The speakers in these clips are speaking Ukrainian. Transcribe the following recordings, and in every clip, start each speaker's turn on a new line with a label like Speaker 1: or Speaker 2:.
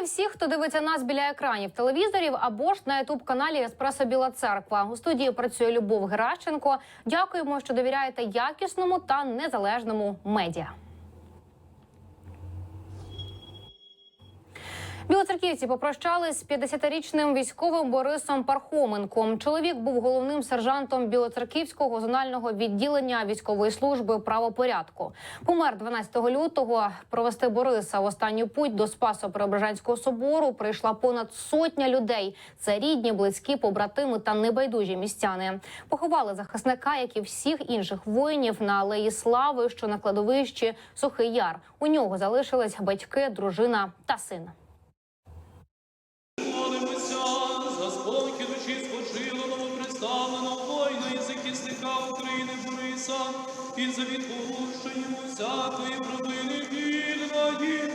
Speaker 1: Вітаю всіх, хто дивиться нас біля екранів телевізорів або ж на ютуб каналі Еспресо Біла Церква. У студії працює Любов Геращенко. Дякуємо, що довіряєте якісному та незалежному медіа. Білоцерківці попрощались з 50-річним військовим Борисом Пархоменком. Чоловік був головним сержантом Білоцерківського зонального відділення військової служби правопорядку. Помер 12 лютого. Провести Бориса в останню путь до Спасо-Преображенського собору прийшла понад сотня людей. Це рідні, близькі, побратими та небайдужі містяни. Поховали захисника, як і всіх інших воїнів на алеї слави, що на кладовищі Сухий Яр. У нього залишились батьки, дружина та син.
Speaker 2: Бориса, і за відпущення йому всякої провини вільної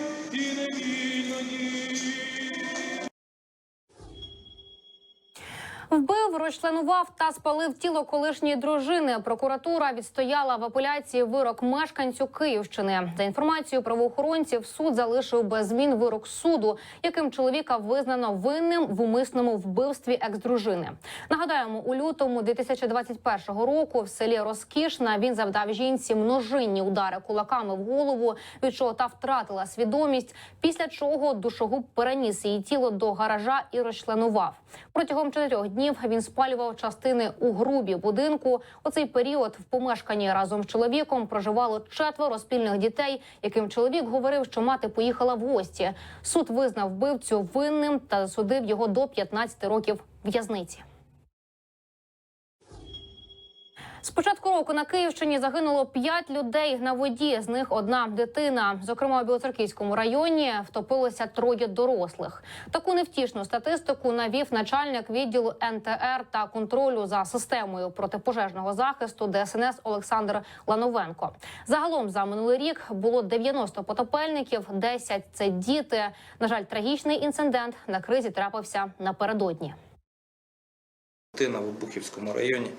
Speaker 1: Вбив, розчленував та спалив тіло колишньої дружини. Прокуратура відстояла в апеляції вирок мешканцю Київщини. За інформацією правоохоронців, суд залишив без змін вирок суду, яким чоловіка визнано винним в умисному вбивстві екс-дружини. Нагадаємо, у лютому 2021 року в селі Розкішна він завдав жінці множинні удари кулаками в голову, від чого та втратила свідомість. Після чого душогуб переніс її тіло до гаража і розчленував. Протягом чотирьох днів він спалював частини у грубі будинку. У цей період в помешканні разом з чоловіком проживало четверо спільних дітей, яким чоловік говорив, що мати поїхала в гості. Суд визнав вбивцю винним та засудив його до 15 років в'язниці. З початку року на Київщині загинуло п'ять людей на воді. З них одна дитина. Зокрема, у Білоцерківському районі втопилося троє дорослих. Таку невтішну статистику навів начальник відділу НТР та контролю за системою протипожежного захисту ДСНС Олександр Лановенко. Загалом за минулий рік було 90 потопельників, 10 – це діти. На жаль, трагічний інцидент на кризі трапився напередодні.
Speaker 3: Дитина в Обухівському районі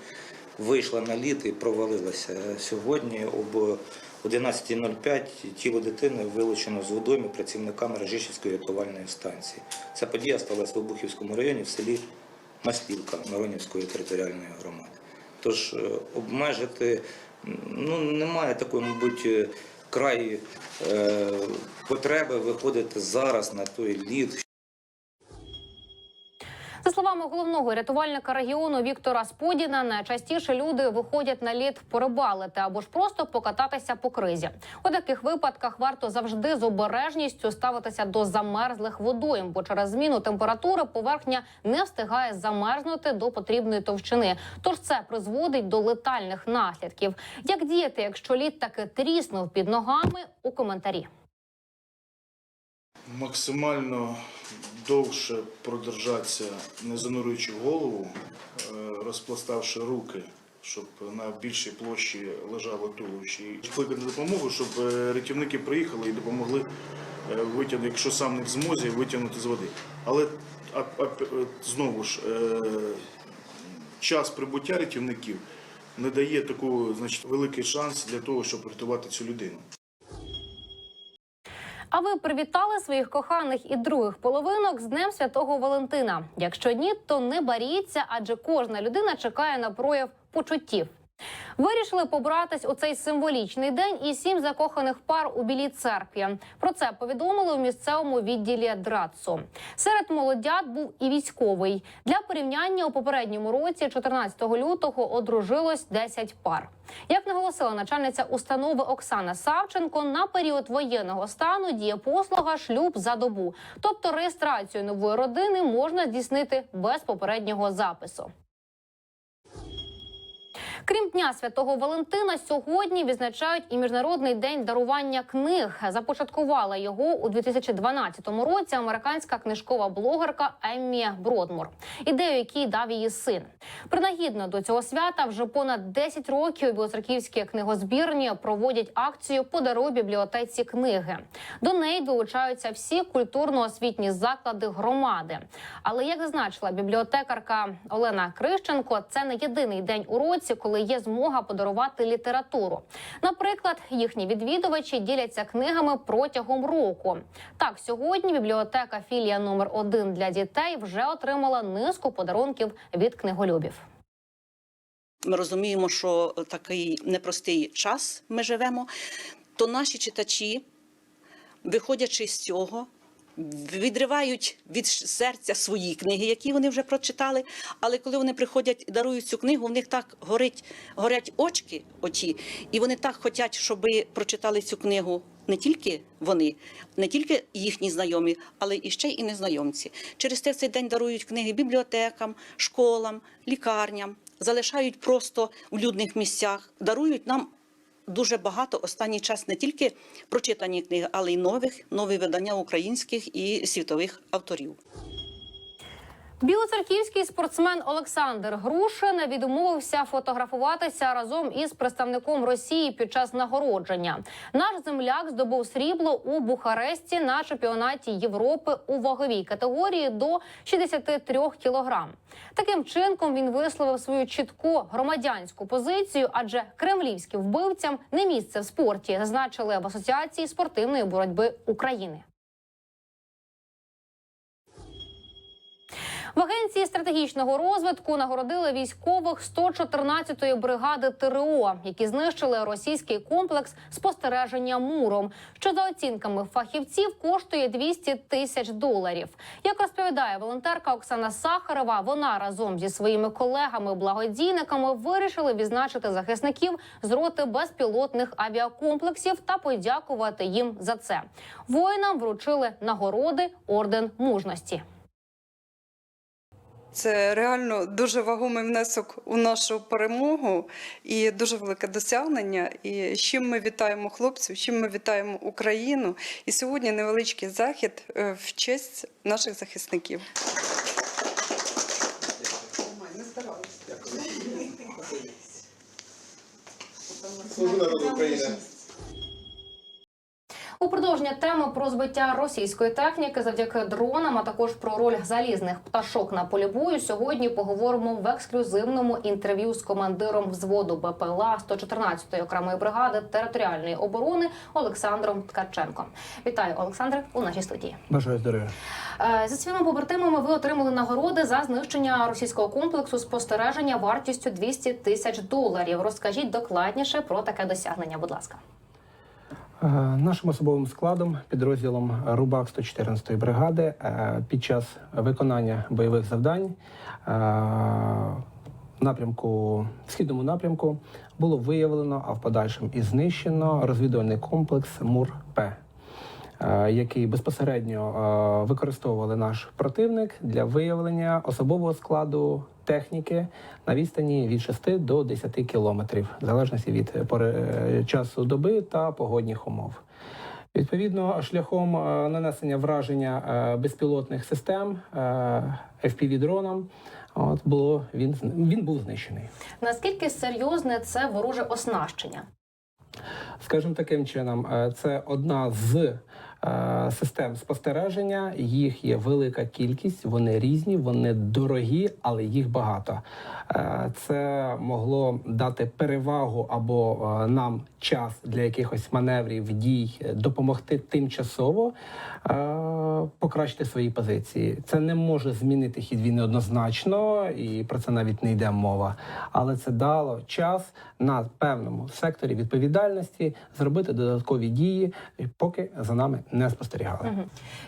Speaker 3: вийшла на лід і провалилася. Сьогодні об 11.05 тіло дитини вилучено з водойми працівниками Рожищівської рятувальної станції. Ця подія сталася в Обухівському районі в селі Мастівка Миронівської територіальної громади. Тож е, обмежити ну, немає такої, мабуть, е, край е, потреби виходити зараз на той лід,
Speaker 1: За словами головного рятувальника регіону Віктора Сподіна, найчастіше люди виходять на лід порибалити або ж просто покататися по кризі. У таких випадках варто завжди з обережністю ставитися до замерзлих водойм, бо через зміну температури поверхня не встигає замерзнути до потрібної товщини. Тож це призводить до летальних наслідків. Як діяти, якщо лід таки тріснув під ногами? У коментарі.
Speaker 4: Максимально довше продержатися, не занурюючи голову, е, розпластавши руки, щоб на більшій площі лежало туловище. І Кликати допомогу, щоб е, рятівники приїхали і допомогли е, витягнути, якщо сам не в змозі, витягнути з води. Але а- а- знову ж час прибуття рятівників не дає таку, значить, великий шанс для того, щоб врятувати цю людину.
Speaker 1: А ви привітали своїх коханих і других половинок з Днем Святого Валентина? Якщо ні, то не баріться, адже кожна людина чекає на прояв почуттів. Вирішили побратись у цей символічний день і сім закоханих пар у білій церкві. Про це повідомили у місцевому відділі ДРАЦУ. Серед молодят був і військовий. Для порівняння у попередньому році, 14 лютого, одружилось 10 пар. Як наголосила начальниця установи Оксана Савченко, на період воєнного стану діє послуга шлюб за добу, тобто реєстрацію нової родини можна здійснити без попереднього запису. Крім Дня Святого Валентина, сьогодні відзначають і міжнародний день дарування книг. Започаткувала його у 2012 році американська книжкова блогерка Еммі Бродмур. Ідею, якій дав її син. Принагідно до цього свята вже понад 10 років білоцерківські книгозбірні проводять акцію Подаруй бібліотеці книги. До неї долучаються всі культурно-освітні заклади громади. Але як зазначила бібліотекарка Олена Крищенко, це не єдиний день у році, коли коли є змога подарувати літературу. Наприклад, їхні відвідувачі діляться книгами протягом року. Так, сьогодні бібліотека філія номер 1 для дітей вже отримала низку подарунків від книголюбів.
Speaker 5: Ми розуміємо, що такий непростий час ми живемо, то наші читачі, виходячи з цього, відривають від серця свої книги, які вони вже прочитали. Але коли вони приходять і дарують цю книгу, в них так горить, горять очки очі, і вони так хочуть, щоб прочитали цю книгу. Не тільки вони, не тільки їхні знайомі, але і ще й незнайомці. Через те в цей день дарують книги бібліотекам, школам, лікарням, залишають просто в людних місцях, дарують нам дуже багато останній час не тільки прочитані книги, але й нових, нові видання українських і світових авторів.
Speaker 1: Білоцерківський спортсмен Олександр Грушин відмовився фотографуватися разом із представником Росії під час нагородження. Наш земляк здобув срібло у Бухаресті на чемпіонаті Європи у ваговій категорії до 63 кілограм. Таким чинком він висловив свою чітку громадянську позицію, адже кремлівським вбивцям не місце в спорті, зазначили в асоціації спортивної боротьби України. В агенції стратегічного розвитку нагородили військових 114-ї бригади ТРО, які знищили російський комплекс спостереження муром, що за оцінками фахівців коштує 200 тисяч доларів. Як розповідає волонтерка Оксана Сахарова, вона разом зі своїми колегами-благодійниками вирішили відзначити захисників з роти безпілотних авіакомплексів та подякувати їм за це. Воїнам вручили нагороди орден мужності.
Speaker 6: Це реально дуже вагомий внесок у нашу перемогу і дуже велике досягнення. І з чим ми вітаємо хлопців, з чим ми вітаємо Україну. І сьогодні невеличкий захід е, в честь наших захисників.
Speaker 7: Служу народу України.
Speaker 1: У продовження теми про збиття російської техніки завдяки дронам, а також про роль залізних пташок на полі бою. Сьогодні поговоримо в ексклюзивному інтерв'ю з командиром взводу БПЛА 114-ї окремої бригади територіальної оборони Олександром Ткаченком. Вітаю, Олександре, у нашій студії.
Speaker 8: Бажаю здоров'я.
Speaker 1: Е, Зі своїми побратимами ви отримали нагороди за знищення російського комплексу спостереження вартістю 200 тисяч доларів. Розкажіть докладніше про таке досягнення, будь ласка.
Speaker 8: Е, Нашим особовим складом, підрозділом Рубак 114-ї бригади е, під час виконання бойових завдань е, напрямку в східному напрямку було виявлено, а в подальшому і знищено розвідувальний комплекс МУР-П. е, Який безпосередньо е, використовували наш противник для виявлення особового складу техніки на відстані від 6 до 10 кілометрів, в залежності від е, е, часу доби та погодних умов. Відповідно, шляхом е, нанесення враження е, безпілотних систем е, fpv дроном от було він він був знищений.
Speaker 1: Наскільки серйозне це вороже оснащення?
Speaker 8: Скажімо таким чином, е, це одна з е, систем спостереження. Їх є велика кількість, вони різні, вони дорогі, але їх багато. Е, Це могло дати перевагу або е, нам час для якихось маневрів, дій, е, допомогти тимчасово е, покращити свої позиції. Це не може змінити хід війни однозначно, і про це навіть не йде мова. Але це дало час на певному секторі відповідальності зробити додаткові дії, поки за нами не спостерігали.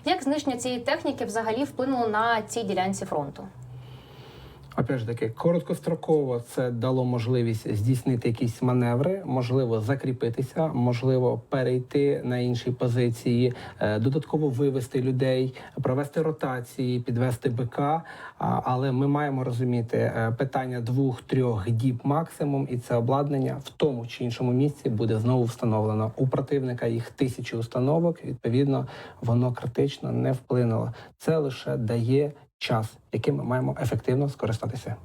Speaker 1: Як знищення цієї техніки взагалі вплинуло на цій ділянці фронту?
Speaker 8: Опять ж таки, короткостроково це дало можливість здійснити якісь маневри, можливо, закріпитися, можливо, перейти на інші позиції, е, додатково вивести людей, провести ротації, підвести БК. Але ми маємо розуміти е, питання двох-трьох діб максимум, і це обладнання в тому чи іншому місці буде знову встановлено. У противника їх тисячі установок. Відповідно, воно критично не вплинуло. Це лише дає час, яким ми маємо ефективно скористатися.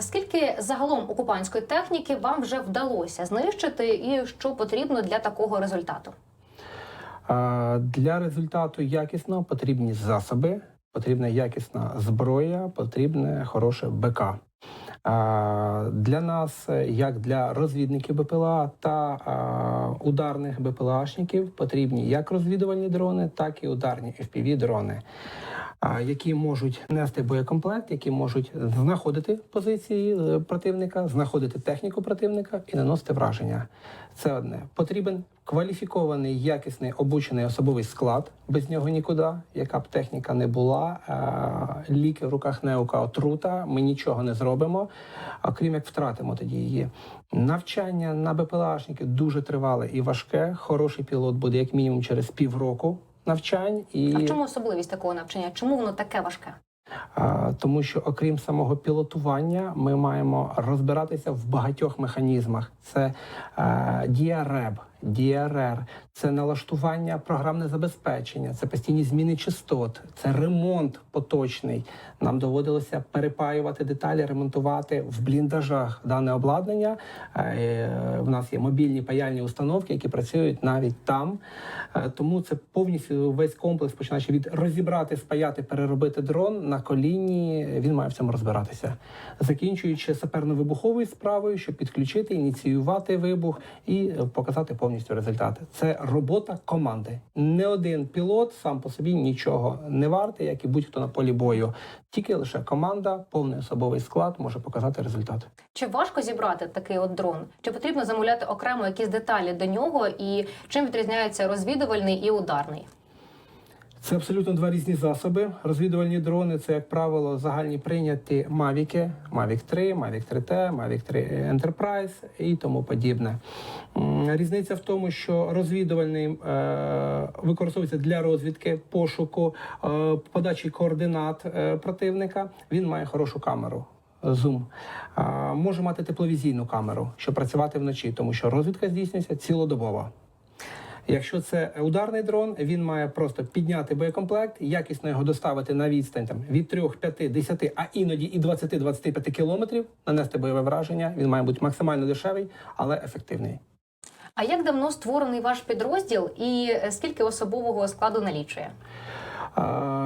Speaker 1: Скільки загалом окупантської техніки вам вже вдалося знищити, і що потрібно для такого результату?
Speaker 8: Для результату якісно потрібні засоби, потрібна якісна зброя, потрібне хороше БК. Для нас, як для розвідників БПЛА та ударних БПЛАшників, потрібні як розвідувальні дрони, так і ударні fpv дрони які можуть нести боєкомплект, які можуть знаходити позиції е, противника, знаходити техніку противника і наносити враження. Це одне. Потрібен кваліфікований, якісний, обучений особовий склад. Без нього нікуди. Яка б техніка не була, ліки в руках неука отрута. Ми нічого не зробимо, окрім як втратимо тоді її. Навчання на БПЛАшників дуже тривале і важке. Хороший пілот буде як мінімум через півроку навчань і
Speaker 1: А в чому особливість такого навчання? Чому воно таке важке?
Speaker 8: тому що окрім самого пілотування, ми маємо розбиратися в багатьох механізмах. Це е, дія РЕБ, РР, це налаштування програмне забезпечення, це постійні зміни частот, це ремонт поточний. Нам доводилося перепаювати деталі, ремонтувати в бліндажах дане обладнання. Е, В нас є мобільні паяльні установки, які працюють навіть там. Е, Тому це повністю весь комплекс, починаючи від розібрати, спаяти, переробити дрон на коліні. Він має в цьому розбиратися, закінчуючи саперно-вибуховою справою, щоб підключити, ініціювати вибух і е, показати повністю результати. Це робота команди. Не один пілот сам по собі нічого не вартий, як і будь-хто на полі бою. Тільки лише команда, повний особовий склад може показати результат.
Speaker 1: Чи важко зібрати такий от дрон? Чи потрібно замовляти окремо якісь деталі до нього? І чим відрізняється розвідувальний і ударний?
Speaker 8: Це абсолютно два різні засоби. Розвідувальні дрони це, як правило, загальні прийняті Mavic, Mavic 3, Mavic 3T, Mavic 3 Enterprise і тому подібне. Різниця в тому, що розвідувальний е, використовується для розвідки, пошуку, е, подачі координат е, противника. Він має хорошу камеру. Зум може мати тепловізійну камеру, щоб працювати вночі, тому що розвідка здійснюється цілодобово. Якщо це ударний дрон, він має просто підняти боєкомплект, якісно його доставити на відстань там від 3, 5, 10, а іноді і 20-25 кілометрів, нанести бойове враження. Він має бути максимально дешевий, але ефективний.
Speaker 1: А як давно створений ваш підрозділ і е, скільки особового складу налічує?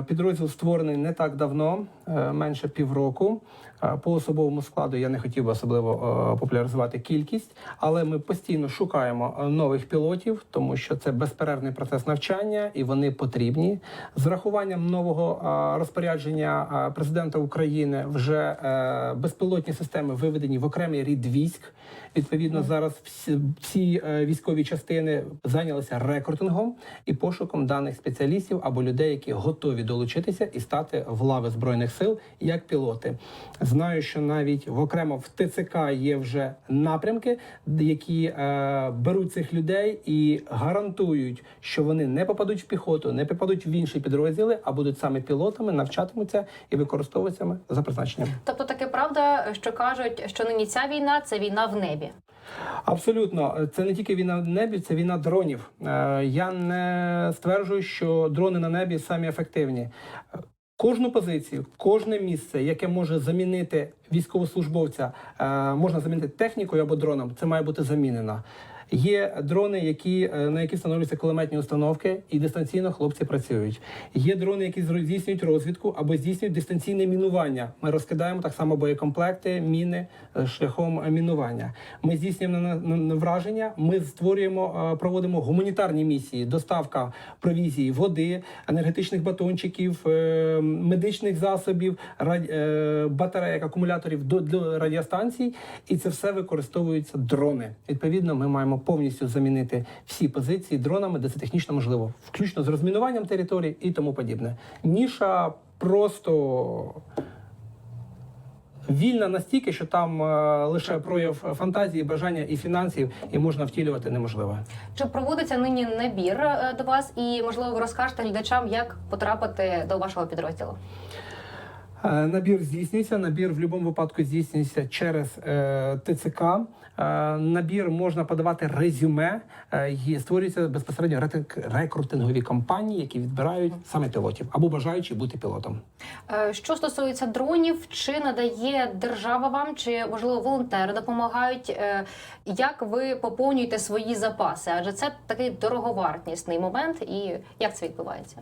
Speaker 8: Підрозділ створений не так давно, е, менше півроку. А, По особовому складу я не хотів би особливо е, популяризувати кількість, але ми постійно шукаємо е, нових пілотів, тому що це безперервний процес навчання і вони потрібні. З рахуванням нового е, розпорядження е, президента України вже е, безпілотні системи виведені в окремий рід військ. Відповідно, зараз всі, е, військові частини зайнялися рекрутингом і пошуком даних спеціалістів або людей, які готові долучитися і стати в лави збройних сил як пілоти. Знаю, що навіть в окремо в ТЦК є вже напрямки, які е, беруть цих людей і гарантують, що вони не попадуть в піхоту, не попадуть в інші підрозділи, а будуть саме пілотами, навчатимуться і використовуватися за призначенням.
Speaker 1: Тобто таке правда, що кажуть, що нині ця війна це війна в небі.
Speaker 8: Абсолютно, це не тільки війна в небі, це війна дронів. Е, Я не стверджую, що дрони на небі самі ефективні. Кожну позицію, кожне місце, яке може замінити військовослужбовця, е, можна замінити технікою або дроном. Це має бути замінено. Є дрони, які е, на які встановлюються кулеметні установки, і дистанційно хлопці працюють. Є дрони, які здійснюють розвідку або здійснюють дистанційне мінування. Ми розкидаємо так само боєкомплекти, міни е, шляхом е, мінування. Ми здійснюємо враження. Ми створюємо, проводимо гуманітарні місії, доставка провізії, води, енергетичних батончиків, медичних засобів, батарейок, акумуляторів до радіостанцій, і це все використовуються дрони. Відповідно, ми маємо повністю замінити всі позиції дронами, де це технічно можливо, включно з розмінуванням територій і тому подібне. Ніша просто. Вільна настільки, що там е, лише прояв фантазії, бажання і фінансів, і можна втілювати неможливе.
Speaker 1: Чи проводиться нині набір е, до вас? І можливо ви розкажете глядачам, як потрапити до вашого підрозділу?
Speaker 8: Е, Набір здійснюється. Набір в будь-якому випадку здійснюється через е, ТЦК. Е, набір можна подавати резюме. Е, є- створюються безпосередньо рекрутингові компанії, які відбирають саме пілотів або бажаючи бути пілотом.
Speaker 1: Е, Що стосується дронів, чи надає держава вам, чи можливо волонтери допомагають? Як ви поповнюєте свої запаси? Адже це такий дороговартісний момент, і як це відбувається?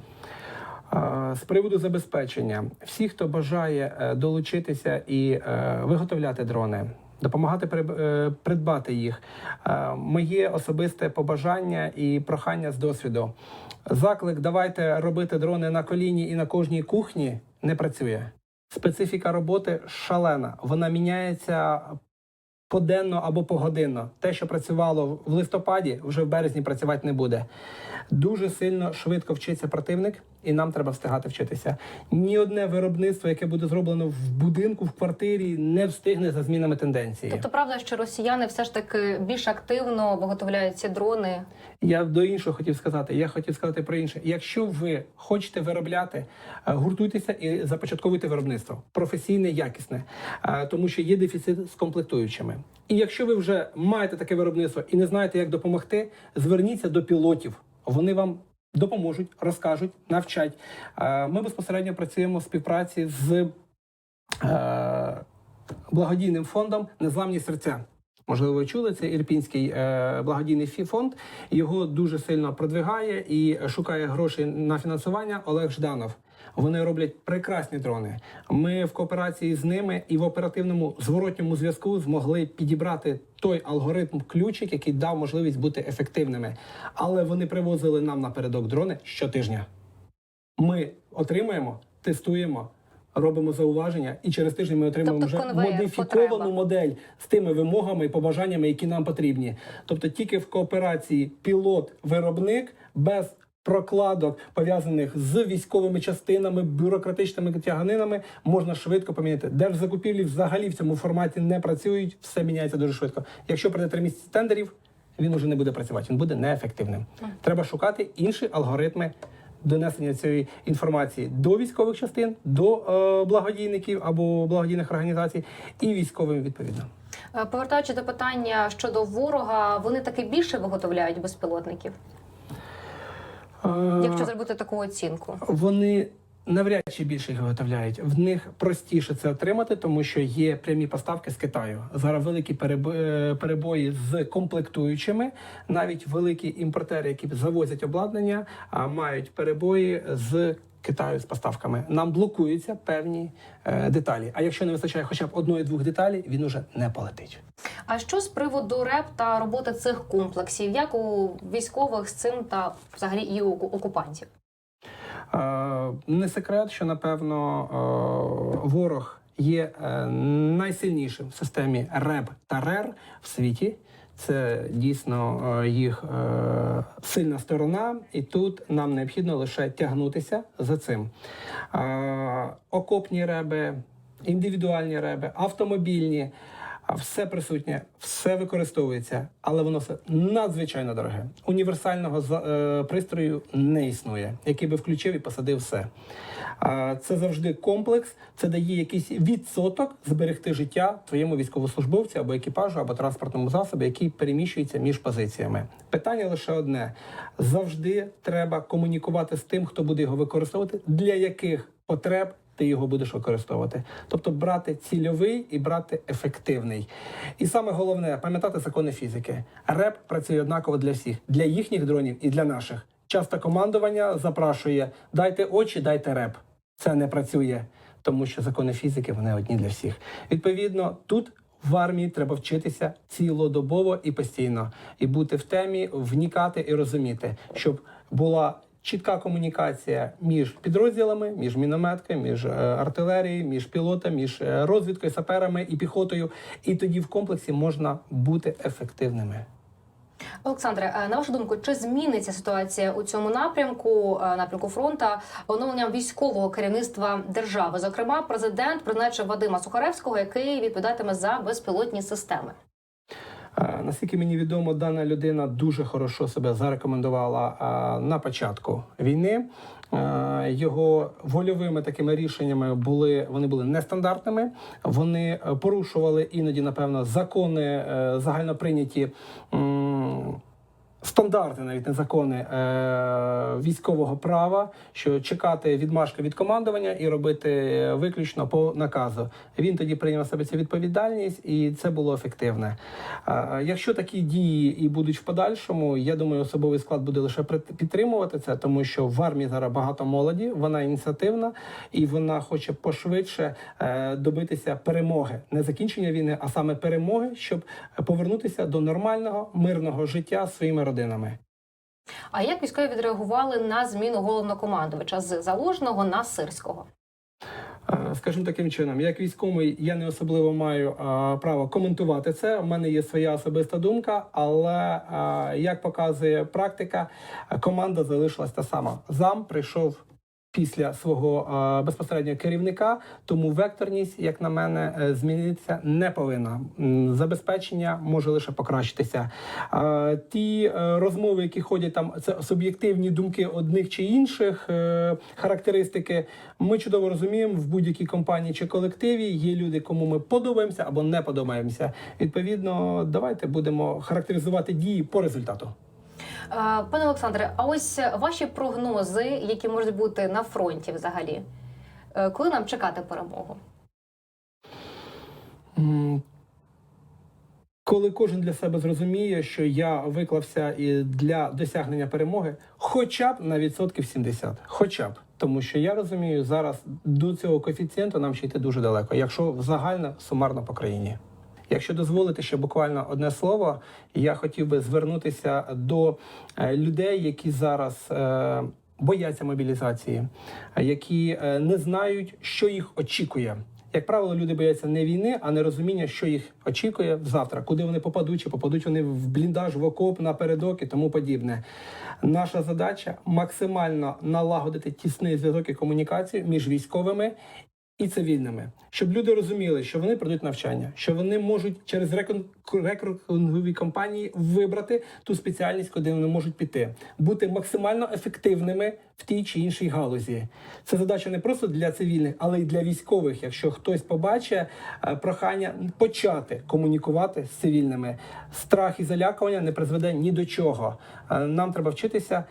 Speaker 8: З приводу забезпечення, всі, хто бажає долучитися і виготовляти дрони, допомагати е, придбати їх, е, моє особисте побажання і прохання з досвіду. Заклик давайте робити дрони на коліні і на кожній кухні не працює. Специфіка роботи шалена. Вона міняється поденно або погодинно. Те, що працювало в листопаді, вже в березні працювати не буде. Дуже сильно швидко вчиться противник, і нам треба встигати вчитися. Ні одне виробництво, яке буде зроблено в будинку, в квартирі, не встигне за змінами тенденції.
Speaker 1: Тобто, правда, що росіяни все ж таки більш активно виготовляють ці дрони.
Speaker 8: Я до іншого хотів сказати. Я хотів сказати про інше. Якщо ви хочете виробляти, е, гуртуйтеся і започатковуйте виробництво професійне, якісне, е, тому що є дефіцит з комплектуючими. І якщо ви вже маєте таке виробництво і не знаєте, як допомогти, зверніться до пілотів. Вони вам допоможуть, розкажуть, навчать. Е, Ми безпосередньо працюємо в співпраці з е, благодійним фондом Незламні серця. Можливо, ви чули, це ірпінський е, благодійний фонд. Його дуже сильно продвигає і шукає гроші на фінансування Олег Жданов. Вони роблять прекрасні дрони. Ми в кооперації з ними і в оперативному зворотньому зв'язку змогли підібрати той алгоритм ключик, який дав можливість бути ефективними. Але вони привозили нам напередок дрони щотижня. Ми отримуємо, тестуємо, робимо зауваження, і через тиждень ми отримаємо
Speaker 1: Тобто
Speaker 8: вже модифіковану
Speaker 1: потреба.
Speaker 8: модель з тими вимогами і побажаннями, які нам потрібні. Тобто тільки в кооперації пілот-виробник без прокладок пов'язаних з військовими частинами, бюрократичними тяганинами можна швидко поміняти. Держзакупівлі взагалі в цьому форматі не працюють, все міняється дуже швидко. Якщо пройде три місяці тендерів, він уже не буде працювати, він буде неефективним. Треба шукати інші алгоритми донесення цієї інформації до військових частин, до е, благодійників або благодійних організацій і військовим відповідно.
Speaker 1: Е, Повертаючи до питання щодо ворога, вони таки більше виготовляють безпілотників, якщо зробити таку оцінку.
Speaker 8: Вони навряд чи більше їх виготовляють. В них простіше це отримати, тому що є прямі поставки з Китаю. Зараз великі е, перебої з комплектуючими. Навіть великі імпортери, які завозять обладнання, мають перебої з. Китаю з поставками нам блокуються певні е, деталі. А якщо не вистачає хоча б одної-двох деталей, він уже не полетить.
Speaker 1: А що з приводу РЕП та роботи цих комплексів? Як у військових з цим та взагалі і у окупантів?
Speaker 8: Е, Не секрет, що напевно е, ворог є е, найсильнішим в системі РЕБ та РЕР в світі. Це дійсно їх сильна сторона, і тут нам необхідно лише тягнутися за цим. Окопні реби, індивідуальні реби, автомобільні. Все присутнє, все використовується, але воно все надзвичайно дороге. Універсального е, пристрою не існує, який би включив і посадив все. Це завжди комплекс, це дає якийсь відсоток зберегти життя твоєму військовослужбовцю або екіпажу, або транспортному засобі, який переміщується між позиціями. Питання лише одне: завжди треба комунікувати з тим, хто буде його використовувати, для яких потреб ти його будеш використовувати. Тобто брати цільовий і брати ефективний. І саме головне пам'ятати закони фізики. РЕП працює однаково для всіх, для їхніх дронів і для наших. Часто командування запрашує: дайте очі, дайте реп. Це не працює, тому що закони фізики вони одні для всіх. Відповідно, тут. В армії треба вчитися цілодобово і постійно, і бути в темі, вникати і розуміти, щоб була чітка комунікація між підрозділами, між мінометкою, між е, артилерією, між пілотом, між е, розвідкою, саперами і піхотою. І тоді в комплексі можна бути ефективними.
Speaker 1: Олександре, е, на вашу думку, чи зміниться ситуація у цьому напрямку, напрямку фронта, оновленням військового керівництва держави? Зокрема, президент призначив Вадима Сухаревського, який відповідатиме за безпілотні системи.
Speaker 8: Наскільки мені відомо, дана людина дуже хорошо себе зарекомендувала на початку війни. Його вольовими такими рішеннями були вони були нестандартними. Вони е, порушували іноді, напевно, закони е, загальноприйняті стандарти, навіть не закони е, військового права, що чекати відмашки від командування і робити виключно по наказу. Він тоді прийняв себе цю відповідальність, і це було ефективне. Е, якщо такі дії і будуть в подальшому, я думаю, особовий склад буде лише підтримувати це, тому що в армії зараз багато молоді, вона ініціативна і вона хоче пошвидше е, добитися перемоги, не закінчення війни, а саме перемоги, щоб повернутися до нормального мирного життя своїми родинами.
Speaker 1: А як військові відреагували на зміну головнокомандувача з залужного на сирського?
Speaker 8: Е, Скажімо таким чином, як військовий, я не особливо маю а, право коментувати це. У мене є своя особиста думка, але а, як показує практика, е, команда залишилась та сама. Зам прийшов після свого безпосереднього керівника, тому векторність, як на мене, е, змінитися не повинна. Забезпечення може лише покращитися. Ті е, розмови, які ходять там, це суб'єктивні думки одних чи інших е, характеристики. Ми чудово розуміємо, в будь-якій компанії чи колективі є люди, кому ми подобаємося або не подобаємося. Відповідно, давайте будемо характеризувати дії по результату.
Speaker 1: Е, Пане Олександре, а ось ваші прогнози, які можуть бути на фронті взагалі, Е, коли нам чекати перемогу?
Speaker 8: Коли кожен для себе зрозуміє, що я виклався і для досягнення перемоги, хоча б на відсотків 70. Хоча б. Тому що я розумію, зараз до цього коефіцієнту нам ще йти дуже далеко, якщо загально сумарно по країні. Якщо дозволите ще буквально одне слово, я хотів би звернутися до е, людей, які зараз е, бояться мобілізації, які е, не знають, що їх очікує. Як правило, люди бояться не війни, а не розуміння, що їх очікує завтра, куди вони попадуть, чи попадуть вони в бліндаж, в окоп, напередок і тому подібне. Наша задача максимально налагодити тісний зв'язок і комунікацію між військовими і цивільними, щоб люди розуміли, що вони пройдуть навчання, що вони можуть через рекру- рекрутингові компанії вибрати ту спеціальність, куди вони можуть піти, бути максимально ефективними в тій чи іншій галузі. Це задача не просто для цивільних, але й для військових. Якщо хтось побачить е, прохання почати комунікувати з цивільними, страх і залякування не призведе ні до чого. Е, Нам треба вчитися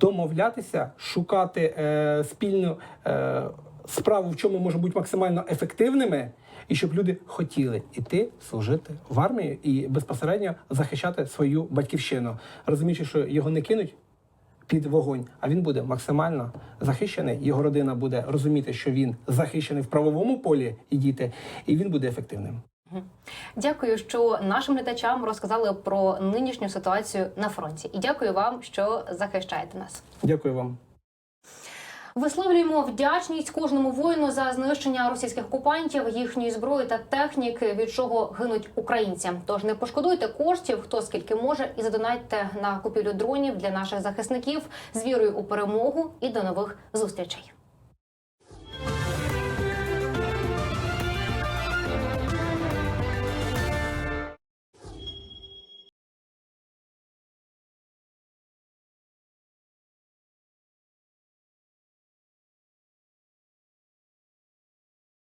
Speaker 8: домовлятися, шукати е, спільну е, справу, в чому можемо бути максимально ефективними, і щоб люди хотіли іти служити в армію і безпосередньо захищати свою батьківщину, розуміючи, що його не кинуть. Під вогонь, а він буде максимально захищений. Його родина буде розуміти, що він захищений в правовому полі і діти, і він буде ефективним.
Speaker 1: Дякую, що нашим глядачам розказали про нинішню ситуацію на фронті. І дякую вам, що захищаєте нас.
Speaker 8: Дякую вам.
Speaker 1: Висловлюємо вдячність кожному воїну за знищення російських окупантів, їхньої зброї та техніки, від чого гинуть українці. Тож не пошкодуйте коштів, хто скільки може, і задонайте на купівлю дронів для наших захисників з вірою у перемогу і до нових зустрічей.